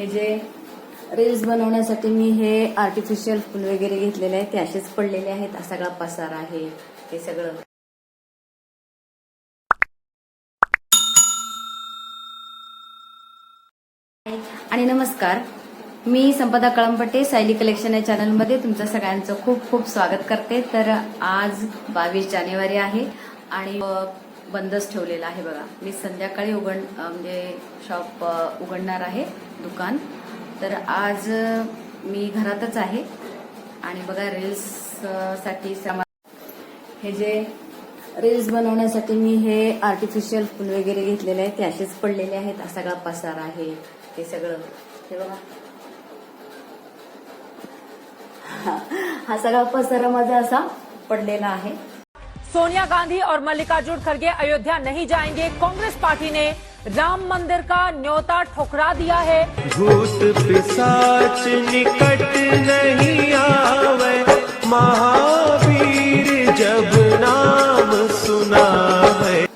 हे जे रील्स बनवण्यासाठी मी हे आर्टिफिशियल फुल वगैरे घेतलेले आहेत ते असेच पडलेले आहेत. हा सगळा पसार आहे हे सगळं. आणि नमस्कार मी संपदा कळंपट्टे सायली कलेक्शन या चॅनलमध्ये तुमचं सगळ्यांचं खूप खूप स्वागत करते. तर आज बावीस जानेवारी आहे आणि बंदच ठेवलेला आहे बघा. मी संध्याकाळी उघड म्हणजे शॉप उघडणार आहे दुकान. तर आज मी घरातच आहे. आणि बघा रील्ससाठी हे जे रील्स बनवण्यासाठी मी हे आर्टिफिशियल फुल वगैरे घेतलेले आहेत ते असेच पडलेले आहेत. हा सगळा पसार आहे ते सगळं. हे बघा. हा सगळा पसारा माझा असा पडलेला आहे. सोनिया गांधी और मल्लिकार्जुन खड़गे अयोध्या नहीं जाएँगे। कांग्रेस पार्टी ने राम मंदिर का न्योता ठुकरा दिया है। भूत पिसाच निकट नहीं आवे। महावीर जब नाम सुना है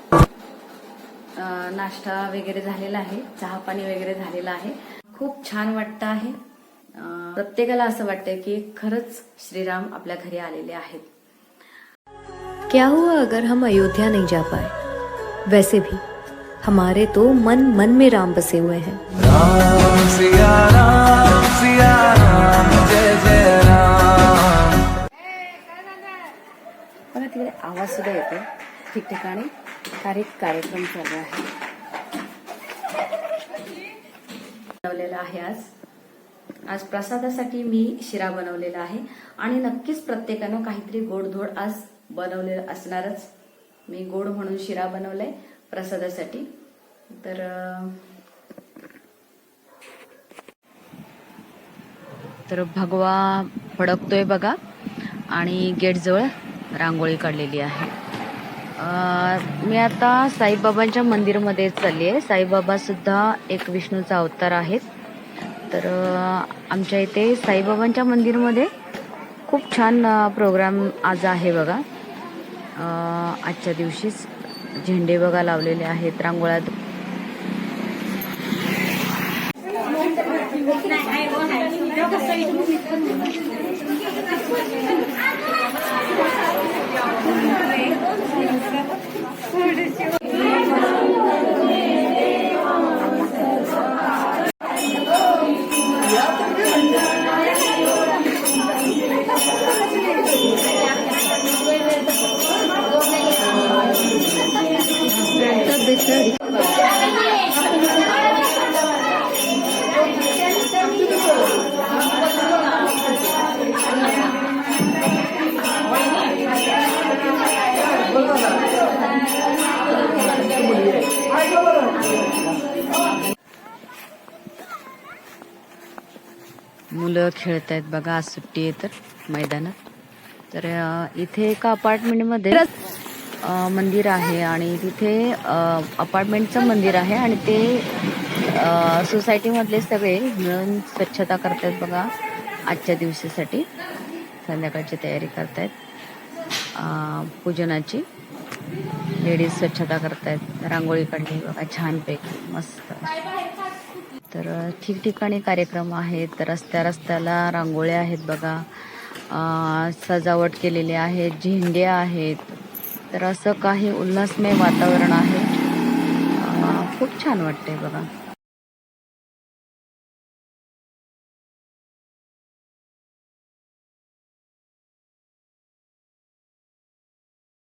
नाश्ता वगैरे झालेला आहे चहा पाणी वगैरे झालेलं आहे. खूप छान वाटतं आहे. अं, प्रत्येकाला असं वाटतं की खरंच श्रीराम आपल्या घरी आलेले आहेत. क्या हुआ अगर हम अयोध्या नहीं जा पाए? वैसे भी हमारे तो मन मन में राम बसे हुए हैं। राम सिया राम सिया राम जय जय राम। बघा तिकडे आवाज सुद्धा येतो ठिकठिकाणी काही कार्यक्रम चालू आहे बनवलेला आहे आज। आज प्रसादासाठी मी शिरा बनवलेला आहे. आणि नक्कीच प्रत्येकानं काहीतरी गोडधोड आज बनवलेलं असणारच. मी गोड म्हणून शिरा बनवलाय प्रसादासाठी. तर तर भगवा फडकतोय बघा. आणि गेटजवळ रांगोळी काढलेली आहे. मी आता साईबाबांच्या मंदिरमध्ये चालली आहे साईबाबा सुद्धा एक विष्णूचा अवतार आहेत. तर आमच्या इथे साईबाबांच्या मंदिरमध्ये खूप छान प्रोग्राम आज आहे बघा. आजच्या दिवशीच झेंडे बघा लावलेले आहेत रांगोळ्या मुलं खेळत आहेत बघा आज सुट्टी आहे तर मैदानात. तर इथे एका अपार्टमेंटमध्ये मंदिर आहे आणि तिथे अपार्टमेंटचं मंदिर आहे आणि ते सोसायटीमधले सगळे मिळून स्वच्छता करतायत बघा आजच्या दिवसासाठी. संध्याकाळची तयारी करतायत. पूजनाची. लेडीज स्वच्छता करतायत. रांगोळी काढली बघा छानपैकी. मस्त. तर ठिकठिकाणी कार्यक्रम आहेत. रस्त्या रस्त्याला रांगोळ्या आहेत बघा. सजावट केलेली आहे झेंडे आहेत. तर असं काही उल्हासमय वातावरण आहे. खूप छान वाटते बघा.